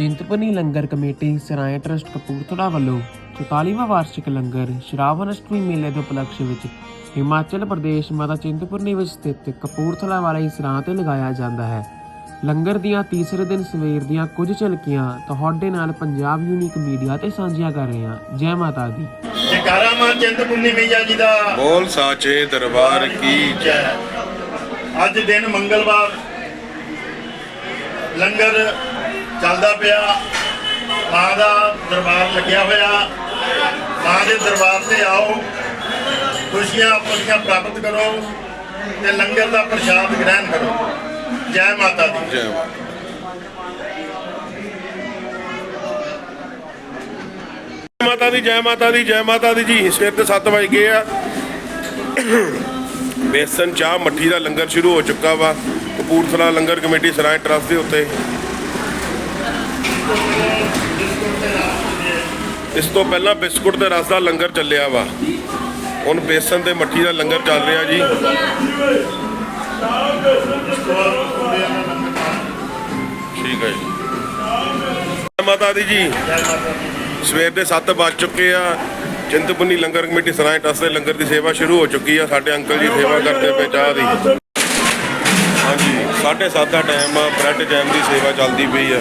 Chintpurni Langar committee Sarai trust Kapurthala ਵੱਲੋਂ 44ਵਾਂ ਵਾਰਸ਼ਿਕ ਲੰਗਰ ਸ਼ਰਾਵਣ ਅਸ਼ਟਮੀ ਮੇਲੇ ਦੇ ਉਪਲਕਸ਼ ਵਿੱਚ ਹਿਮਾਚਲ ਪ੍ਰਦੇਸ਼ ਮਾਤਾ ਚਿੰਤਪੁਰਨੀ ਵਿੱਚ ਸਥਿਤ ਕਪੂਰਥਲਾ ਵਾਲੇ ਸਰਾਂ ਤੇ ਲਗਾਇਆ ਜਾਂਦਾ ਹੈ। ਲੰਗਰ ਦੀਆਂ ਤੀਸਰੇ ਦਿਨ ਸਵੇਰ ਦੀਆਂ ਕੁਝ ਝਲਕੀਆਂ ਤੁਹਾਡੇ ਨਾਲ ਪੰਜਾਬ ਯੂਨੀਕ ਮੀਡੀਆ ਤੇ ਸਾਂਝੀਆਂ ਕਰ ਰਹੇ ਹਾਂ। ਜੈ ਮਾਤਾ ਦੀ। ਜੈਕਾਰਾ ਮਾਂ ਚਿੰਤਪੁਰਨੀ ਮਈਆ ਜੀ ਦਾ। ਬੋਲ ਸਾਚੇ ਦਰਬਾਰ ਕੀ। ਜੈ। ਅੱਜ ਦਿਨ ਮੰਗਲਵਾਰ। ਲੰਗਰ ਚੱਲਦਾ ਪਿਆ। ਮਾਂ ਦਾ ਦਰਬਾਰ ਲੱਗਿਆ ਹੋਇਆ। ਮਾਂ ਦੇ ਦਰਬਾਰ ਤੇ ਆਓ। ਖੁਸ਼ੀਆਂ ਆਪਣੀਆਂ ਪ੍ਰਾਪਤ ਕਰੋ ਤੇ ਲੰਗਰ ਦਾ ਪ੍ਰਸ਼ਾਦ ਗ੍ਰਹਿਣ ਕਰੋ। ਜੈ ਮਾਤਾ ਦੀ। ਜੈ ਮਾਤਾ। ਮਾਤਾ ਦੀ ਜੈ ਮਾਤਾ ਦੀ ਜੈ ਮਾਤਾ ਦੀ ਜੀ। ਸਵੇਰ ਦੇ 7 ਵਜ ਗਏ ਆ। ਬੇਸਨ ਚਾਹ ਮੱਠੀ ਦਾ ਲੰਗਰ ਸ਼ੁਰੂ ਹੋ ਚੁੱਕਾ ਵਾ। ਕਪੂਰਥਲਾ ਲੰਗਰ ਕਮੇਟੀ ਸਰਾਏ ਟਰਸਟ ਦੇ ਉੱਤੇ। ਇਸ ਤੋਂ ਪਹਿਲਾਂ ਬਿਸਕੁਟ ਤੇ ਰਸ ਦਾ ਲੰਗਰ ਚੱਲਿਆ ਵਾ। ਹੁਣ ਬੇਸਨ ਤੇ ਮੱਠੀ ਦਾ ਲੰਗਰ ਚੱਲ ਰਿਹਾ ਜੀ। ਠੀਕ ਹੈ ਜੀ। ਜੈ ਮਾਤਾ ਦੀ ਜੀ। ਸਵੇਰ ਦੇ 7 ਵੱਜ ਚੁੱਕੇ ਆ। ਚਿੰਤਪੁਰਨੀ ਲੰਗਰ ਕਮੇਟੀ ਸਰਾਏ ਟਰਸਟ ਦੇ ਲੰਗਰ ਦੀ ਸੇਵਾ ਸ਼ੁਰੂ ਹੋ ਚੁੱਕੀ ਆ। ਸਾਡੇ ਅੰਕਲ ਜੀ ਸੇਵਾ ਕਰਦੇ ਪਏ ਚਾਹ ਦੀ। ਹਾਂਜੀ 7:30 ਦਾ ਟਾਈਮ ਆ। ਬ੍ਰੈਡ ਜੈਮ ਦੀ ਸੇਵਾ ਚੱਲਦੀ ਪਈ ਆ।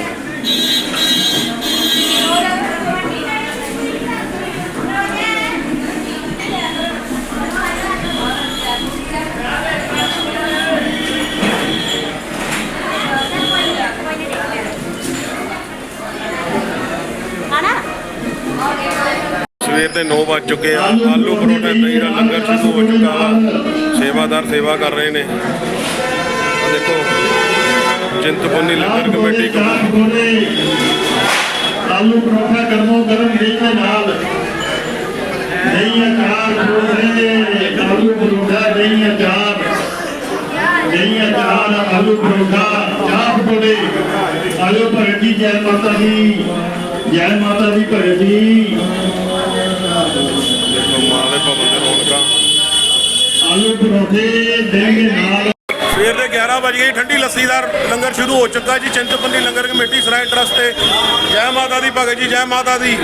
ਸਵੇਰ ਦੇ 9 ਵਜ ਚੁੱਕੇ ਆ। ਆਲੂ ਪਰੋਠੇ ਦਹੀਂ ਦਾ ਲੰਗਰ ਸ਼ੁਰੂ ਹੋ ਚੁੱਕਾ ਵਾ। ਸੇਵਾਦਾਰ ਸੇਵਾ ਕਰ ਰਹੇ ਨੇ। ਆ ਦੇਖੋ। ਕਮੇਟੀ ਕਮ- ਬੋਲੇ ਆਲੂ ਪਰੌਠਾ ਗਰਮੋ ਗਰਮ ਦਹੀਂ ਦੇ ਨਾਲ। ਦਹੀਂ ਅਚਾਰ ਬੋਲੇ ਆਲੂ ਪਰੌਠਾ ਦਹੀਂ ਅਚਾਰ। ਦਹੀਂ ਅਚਾਰ ਆਲੂ ਪਰੌਠਾ ਚਾਹ ਬੋਲੇ ਆਲੂ ਭਗਤ ਜੀ ਜੈ ਮਾਤਾ ਦੀ। ਜੈ ਮਾਤਾ ਦੀ ਭਗਤ ਜੀ। ਆਲੂ ਪਰੌਠੇ ਦੇ ਨਾਲ। ਸਵੇਰ ਦੇ 11 ਵਜੇ ਹੀ ਠੰਡੀ ਲੱਸੀ ਦਾ ਲੰਗਰ ਸ਼ੁਰੂ ਹੋ ਚੁੱਕਾ ਜੀ ਚਿੰਤਪੰਨੀ ਲੰਗਰ ਕਮੇਟੀ ਸਰਾਏ ਟਰਸਟ ਤੇ। ਜੈ ਮਾਤਾ ਦੀ ਭਗਤ ਜੀ, ਜੈ ਮਾਤਾ ਦੀ।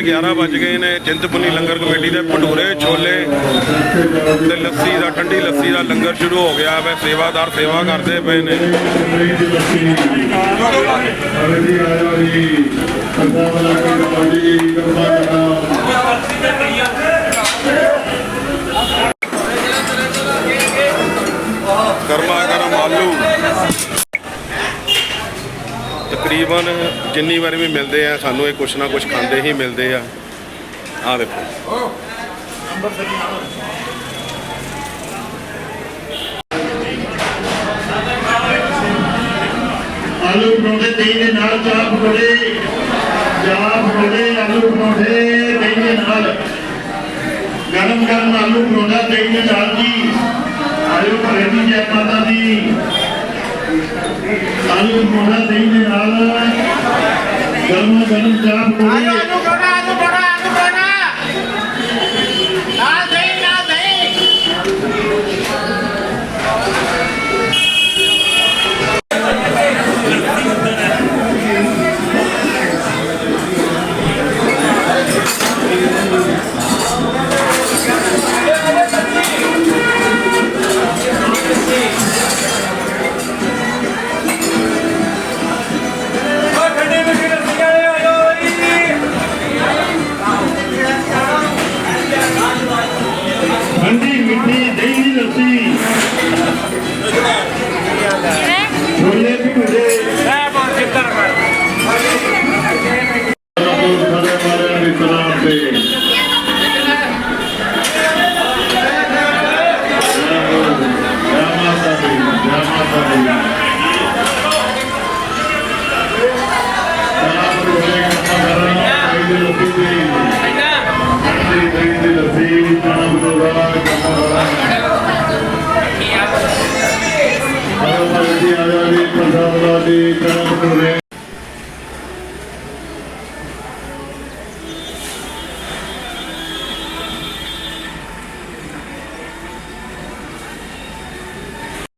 ਸਵੇਰ ਦੇ 11 ਵੱਜ ਗਏ ਨੇ, ਚਿੰਤਪੁਰਨੀ ਲੰਗਰ ਕਮੇਟੀ ਦੇ ਭਟੂਰੇ ਛੋਲੇ ਤੇ ਲੱਸੀ ਦਾ, ਠੰਡੀ ਲੱਸੀ ਦਾ ਲੰਗਰ ਸ਼ੁਰੂ ਹੋ ਗਿਆ ਵੇ, ਸੇਵਾਦਾਰ ਸੇਵਾ ਕਰਦੇ ਪਏ ਨੇ। ਗਰਮਾ ਤਕਰੀਬਨ ਜਿੰਨੀ ਵਾਰੀ ਵੀ ਮਿਲਦੇ ਆ, ਸਾਨੂੰ ਇਹ ਕੁਛ ਨਾ ਕੁਛ ਖਾਂਦੇ ਹੀ ਮਿਲਦੇ ਆ। ਆ ਦੇਖੋ। ਆਲੂ ਪਰੌਂਠੇ ਦਹੀਂ ਦੇ ਨਾਲ, ਚਾਹ ਪਕੌੜੇ ਚਾਹ ਪਕੌੜੇ ਆਲੂ ਪਰੌਂਠੇ ਦਹੀਂ ਦੇ ਨਾਲ। ਗਰਮ ਗਰਮ ਆਲੂ ਪਰੌਂਠਾ ਦਹੀਂ ਦੇ ਨਾਲ ਜੀ। ਆਲੂ ਭਗਤ ਜੀ ਜੈ ਮਾਤਾ ਦੀ। ਆਲੂ ਪਰੌਂਠਾ ਦਹੀਂ ਦੇ ਨਾਲ ਗਰਮ ਗਰਮ ਚਾਹ ਪਕੌੜੇ ਆਇਆ